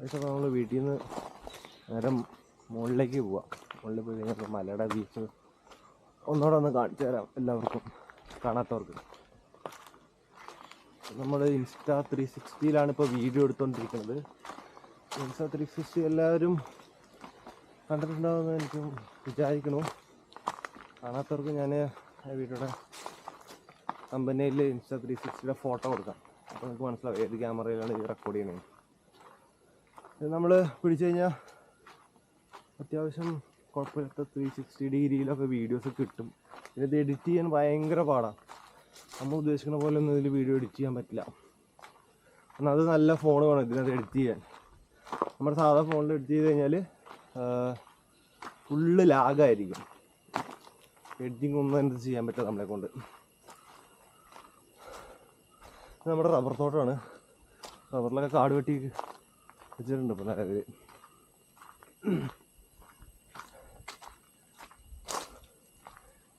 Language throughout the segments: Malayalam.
പക്ഷേ നമ്മൾ വീട്ടിൽ നിന്ന് നേരം മുകളിലേക്ക് പോവാം. മുകളിൽ പോയി നമുക്ക് മലയുടെ ബീച്ച് ഒന്നുകൂടെ ഒന്ന് കാണിച്ചു തരാം എല്ലാവർക്കും കാണാത്തവർക്ക്. നമ്മൾ ഇൻസ്റ്റാ ത്രീ സിക്സ്റ്റിയിലാണ് ഇപ്പോൾ വീഡിയോ എടുത്തുകൊണ്ടിരിക്കുന്നത് ഇൻസ്റ്റാ ത്രീ സിക്സ്റ്റി എല്ലാവരും കണ്ടിട്ടുണ്ടാവുമെന്ന് എനിക്ക് വിചാരിക്കണു കാണാത്തവർക്ക് ഞാൻ വീഡിയോയുടെ കമ്പനിയിൽ ഇൻസ്റ്റാ ത്രീ സിക്സ്റ്റിയുടെ ഫോട്ടോ കൊടുക്കാം. അപ്പോൾ നിങ്ങൾക്ക് മനസ്സിലാവും ഏത് ക്യാമറയിലാണ് ഇത് റെക്കോർഡ് ചെയ്യണത് ഇത് നമ്മൾ പിടിച്ചു കഴിഞ്ഞാൽ അത്യാവശ്യം കുഴപ്പമില്ലാത്ത ത്രീ സിക്സ്റ്റി ഡിഗ്രിയിലൊക്കെ വീഡിയോസ് കിട്ടും. ഇത് എഡിറ്റ് ചെയ്യാൻ ഭയങ്കര പാടാണ് നമ്മൾ ഉദ്ദേശിക്കുന്ന പോലെ ഒന്നും ഇതിൽ വീഡിയോ എഡിറ്റ് ചെയ്യാൻ പറ്റില്ല. എന്നാൽ അത് നല്ല ഫോൺ വേണം ഇതിനകത്ത് എഡിറ്റ് ചെയ്യാൻ. നമ്മുടെ സാധാ ഫോണിൽ എഡിറ്റ് ചെയ്ത് കഴിഞ്ഞാൽ ഫുള്ള് ലാഗായിരിക്കും എഡിറ്റിംഗ് ഒന്നും എന്ത് ചെയ്യാൻ പറ്റില്ല നമ്മളെ കൊണ്ട്. നമ്മുടെ റബ്ബർ തോട്ടമാണ് റബ്ബറിലൊക്കെ കാട് വെട്ടി വെച്ചിട്ടുണ്ട് നിലവിൽ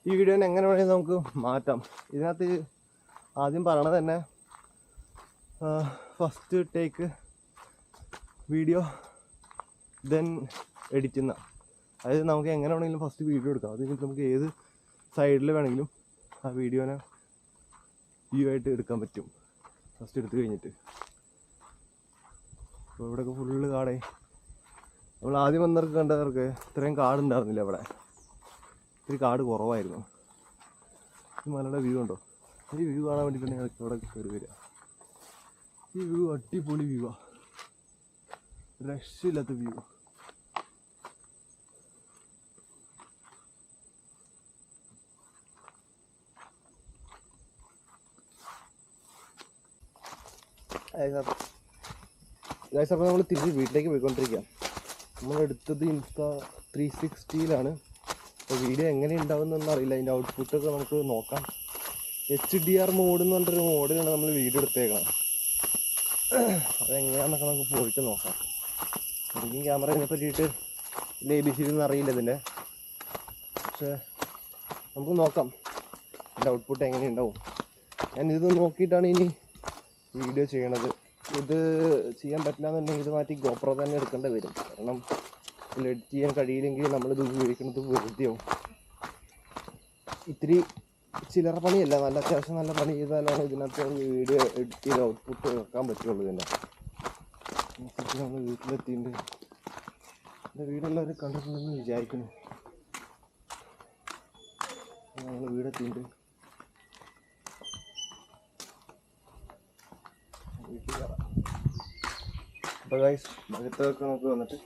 ഈ വീഡിയോനെ എങ്ങനെ വേണമെങ്കിൽ നമുക്ക് മാറ്റാം. ഇതിനകത്ത് ആദ്യം പറയണത് തന്നെ ഫസ്റ്റ് ടേക്ക് വീഡിയോ ദെൻ എഡിറ്റുന്ന അതായത് നമുക്ക് എങ്ങനെ വേണമെങ്കിലും ഫസ്റ്റ് വീഡിയോ എടുക്കാം. അത് നമുക്ക് ഏത് സൈഡിൽ വേണമെങ്കിലും ആ വീഡിയോനെ വ്യൂ ആയിട്ട് എടുക്കാൻ പറ്റും. ഫസ്റ്റ് എടുത്തു കഴിഞ്ഞിട്ട്. അപ്പോൾ ഇവിടെയൊക്കെ ഫുള്ള് കാടേ. നമ്മൾ ആദ്യം വന്നവർക്ക് കണ്ടവർക്ക് ഇത്രയും കാടുണ്ടായിരുന്നില്ല ഇവിടെ ഇത്തിരി കാട് കുറവായിരുന്നു. ഈ മലയുടെ വ്യൂ ഉണ്ടോ ഈ വ്യൂ കാണാൻ വേണ്ടിയിട്ടാണ് ഞങ്ങൾ ഇവിടെ കയറി വരിക. ഈ വ്യൂ അടിപൊളി വ്യൂ ആ. രക്ഷയില്ലാത്ത വ്യൂ ഗൈസ് അപ്പോൾ നമ്മൾ തിരിച്ച് വീട്ടിലേക്ക് പോയിക്കൊണ്ടിരിക്കുക നമ്മൾ എടുത്തത് ഇൻസ്റ്റാ ത്രീ സിക്സ്റ്റിയിലാണ് അപ്പോൾ വീഡിയോ എങ്ങനെ ഉണ്ടാവുന്നൊന്നും അറിയില്ല. അതിന്റെ ഔട്ട്പുട്ടൊക്കെ നമുക്ക് നോക്കാം. എച്ച് ഡി ആർ മോഡ് എന്ന് പറഞ്ഞൊരു മോഡിലാണ് നമ്മൾ വീഡിയോ എടുത്തേക്കണം. അതെങ്ങനെയാണെന്നൊക്കെ നമുക്ക് പോയിട്ട് നോക്കാം. എനിക്കും ക്യാമറയെ പറ്റിയിട്ട് എ ഒന്നും അറിയില്ല ഇതിന്റെ പക്ഷേ നമുക്ക് നോക്കാം. എന്റെ ഔട്ട്പുട്ട് എങ്ങനെ ഉണ്ടാവും. ഞാൻ ഇത് നോക്കിയിട്ടാണ് ഇനി വീഡിയോ ചെയ്യണത്. ഇത് ചെയ്യാൻ പറ്റില്ല എന്നുണ്ടെങ്കിൽ ഇത് മാറ്റി ഗോപ്രോ തന്നെ എടുക്കേണ്ടി വരും. കാരണം ഇതിൽ എഡിറ്റ് ചെയ്യാൻ കഴിയില്ലെങ്കിൽ നമ്മളിത് ഉപയോഗിക്കുന്നത് വെറുതെയാവും ഇത്തിരി ചില്ലറ പണിയല്ല നല്ല അത്യാവശ്യം നല്ല പണി ചെയ്താലാണ് ഇതിനകത്ത് വീഡിയോ എഡിറ്റ് ചെയ്ത് ഔട്ട്പുട്ട് വെക്കാൻ പറ്റുള്ളൂ ഇതിന്റെ. നമ്മൾ വീട്ടിലെത്തിയിട്ടുണ്ട്. എന്റെ വീടെല്ലാവരും കണ്ടിട്ടുണ്ടെന്ന് വിചാരിക്കുന്നു. ഞങ്ങൾ വീടെത്തിയിട്ടുണ്ട്. വീട്ടിൽ കയറാം അപ്പോൾ ഗൈസ് മകത്തൊക്കെ നമുക്ക് വന്നിട്ട്